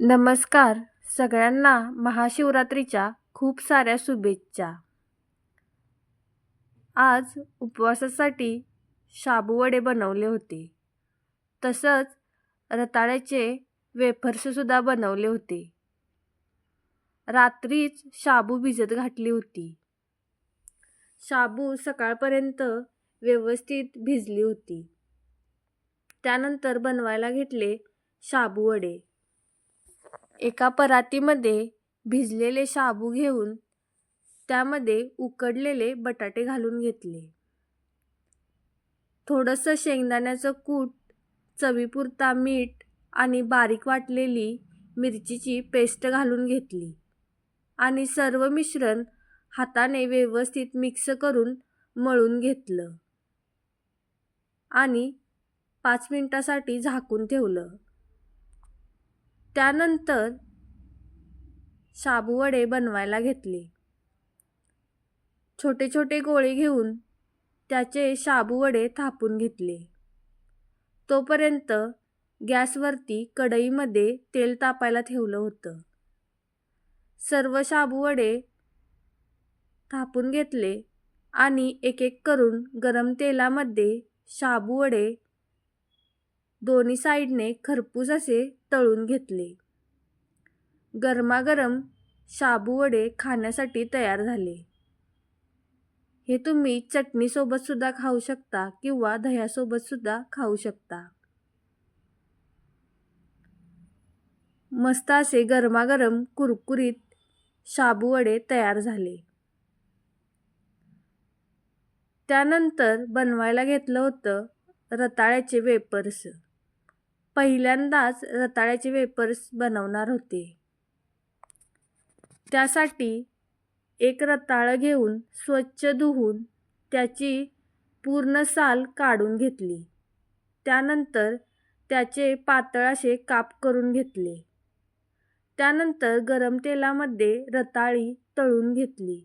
नमस्कार सगळ्यांना महाशिवरात्रीच्या खूप साऱ्या शुभेच्छा. आज उपवासासाठी शाबूवडे बनवले होते. तसंच रताळ्याचे वेफर्ससुद्धा बनवले होते. रात्रीच शाबू भिजत घातली होती. शाबू सकाळपर्यंत व्यवस्थित भिजली होती. त्यानंतर बनवायला घेतले शाबूवडे एका परातीमध्ये भिजलेले शाबू घेऊन त्यामध्ये उकडलेले बटाटे घालून घेतले. थोडंसं शेंगदाण्याचं कूट चवीपुरता मीठ आणि बारीक वाटलेली मिरचीची पेस्ट घालून घेतली आणि सर्व मिश्रण हाताने व्यवस्थित मिक्स करून मळून घेतलं आणि पाच मिनटासाठी झाकून ठेवलं. त्यानंतर शाबूवडे बनवायला घेतले. छोटे छोटे गोळे घेऊन त्याचे शाबूवडे थापून घेतले. तोपर्यंत गॅसवरती कढईमध्ये तेल तापायला ठेवलं होतं. सर्व शाबूवडे थापून घेतले आणि एक एक करून गरम तेलामध्ये शाबूवडे दोन्ही साईडने खरपूस असे तळून घेतले. गरमागरम शाबूवडे खाण्यासाठी तयार झाले. हे तुम्ही चटणीसोबतसुद्धा खाऊ शकता किंवा दह्यासोबतसुद्धा खाऊ शकता. मस्त असे गरमागरम कुरकुरीत शाबूवडे तयार झाले. त्यानंतर बनवायला घेतलं होतं रताळ्याचे वेपर्स. पहिल्यांदाच रताळ्याचे वेपर्स बनवणार होते. त्यासाठी एक रताळं घेऊन स्वच्छ धुवून त्याची पूर्ण साल काढून घेतली. त्यानंतर त्याचे पातळ असे काप करून घेतले. त्यानंतर गरम तेलामध्ये रताळी तळून घेतली.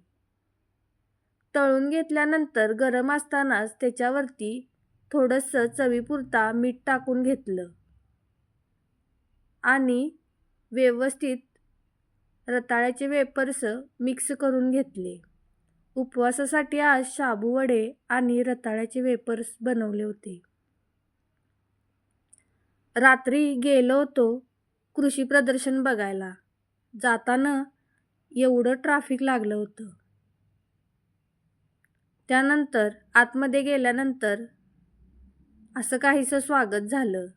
तळून घेतल्यानंतर गरम असतानाच त्याच्यावरती थोडंसं चवीपुरता मीठ टाकून घेतलं. आणि व्यवस्थित रताळ्याचे वेपर्स मिक्स करून घेतले. उपवासासाठी आज शाबू वडे आणि रताळ्याचे वेपर्स बनवले होते. रात्री गेलो होतो कृषी प्रदर्शन बघायला. जाताना एवढं ट्रॅफिक लागलं होतं. त्यानंतर आतमध्ये गेल्यानंतर असं काहीसं स्वागत झालं.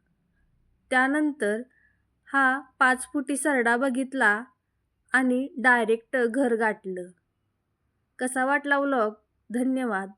त्यानंतर हा पाच फुटी सरडा बघितला आणि डायरेक्ट घर गाठलं. कसा वाटला व्लॉग धन्यवाद.